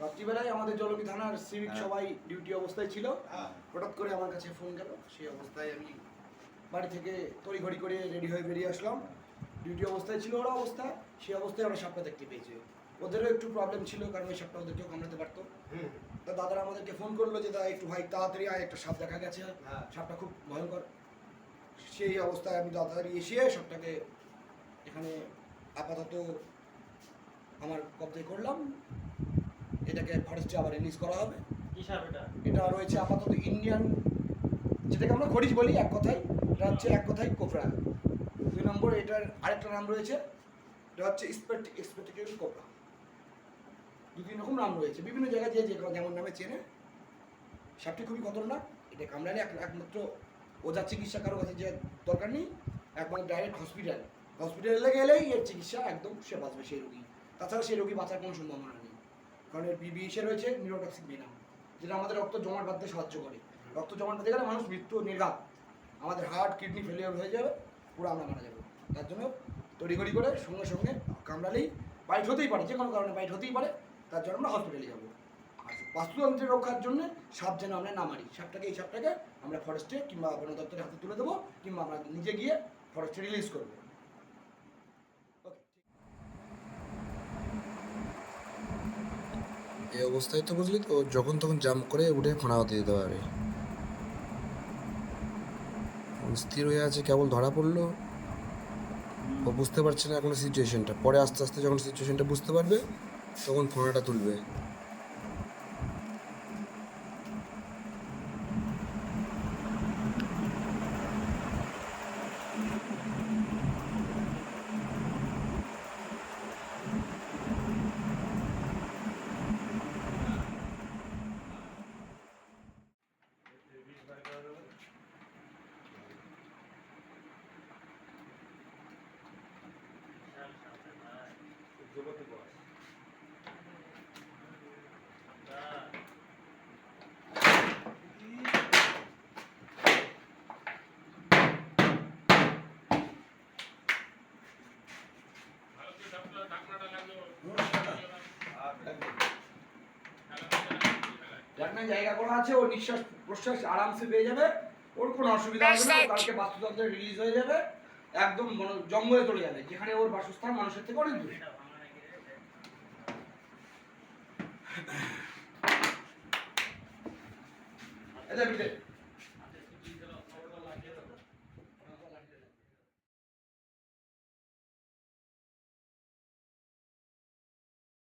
রাত্রিবেলায় আমাদের থানার সিভিক সবাই ডিউটি অবস্থায় ছিল। হঠাৎ করে আমার কাছে ফোন গেল। সেই অবস্থায় আমি বাড়ি থেকে করে রেডি হয়ে বেরিয়ে আসলাম। ডিউটি অবস্থায় ছিল ওরা অবস্থা। সেই অবস্থায় আমরা সাপটা দেখতে পেয়েছি। ওদেরও একটু প্রবলেম ছিল কারণ ওই সাপটা ওদেরকেও কামড়াতে পারতো। তা দাদারা আমাদেরকে ফোন করল যে দাদা একটু ভাই তাড়াতাড়ি আয় একটা সাপ দেখা গেছে। সাপটা খুব ভয়ঙ্কর। সেই অবস্থায় আমি তাড়াতাড়ি এসে সাপটাকে এখানে আপাতত আমার কবজায় করলাম। এটাকে ফরেস্টে আবার রিলিজ করা হবে। এটা? এটা রয়েছে আপাতত ইন্ডিয়ান যেটাকে আমরা খরিজ বলি এক কথায়। এটা হচ্ছে এক কথায় কোবরা দুই নম্বর এটার আরেকটা নাম রয়েছে। এটা হচ্ছে স্পেট এক্সপেক্টেড কোবরা দু তিন রকম নাম রয়েছে। বিভিন্ন জায়গায় যে যে যেমন নামে চেনে। সাপটি খুবই খতরনাক। এটা কামড়ালে এক- একমাত্র ওজার চিকিৎসা কারও কাছে যে দরকার নেই। একমাত্র ডাইরেক্ট হসপিটাল হসপিটালে গেলেই এর চিকিৎসা একদম সে বাঁচবে সেই রোগী। তাছাড়া সেই রোগী বাঁচার কোনো সম্ভাবনা নেই। কারণ এর বিবিএসে রয়েছে নিউরোটক্সিক ভেনাম যেটা আমাদের রক্ত জমাট বাঁধতে সাহায্য করে। রক্ত জমাট বাঁধতে গেলে মানুষ মৃত্যু নির্ঘাত, আমাদের হার্ট কিডনি ফেলিয়ার হয়ে যাবে, পুরো আমরা মারা যাব। তার জন্য তড়িঘড়ি করে সঙ্গে সঙ্গে কামড়ালেই বাইট হতেই পারে যে কোনো কারণে বাইট হতেই পারে, তার জন্য আমরা হসপিটালে যাব। আর বাস্তুতন্ত্রের রক্ষার জন্য সাপ যেন আমরা না মারি, সাপটাকে এই সাপটাকে আমরা ফরেস্টে কিংবা বন দপ্তরের হাতে তুলে দেবো, কিংবা আমরা নিজে গিয়ে ফরেস্টে রিলিজ করব। এই অবস্থায় তো বুঝলি তো, যখন তখন জাম্প করে উঠে ফোনা হতে দিতে পারে। স্থির হয়ে আছে, কেবল ধরা পড়ল। ও বুঝতে পারছে না এখনও সিচুয়েশনটা পরে আস্তে আস্তে যখন সিচুয়েশনটা বুঝতে পারবে, তখন ফোনাটা তুলবে। যুবতী বয়স জায়গা করা আছে, ও নিঃশ্বাস প্রশ্বাস আরামসে পেয়ে যাবে। ওর কোনো অসুবিধা হবে না কালকে বাস্তুতন্ত্রে রিলিজ হয়ে যাবে, একদম জঙ্গলে চলে যাবে, যেখানে ওর বাসস্থান মানুষের থেকে অনেক দূরে। এটা বিটে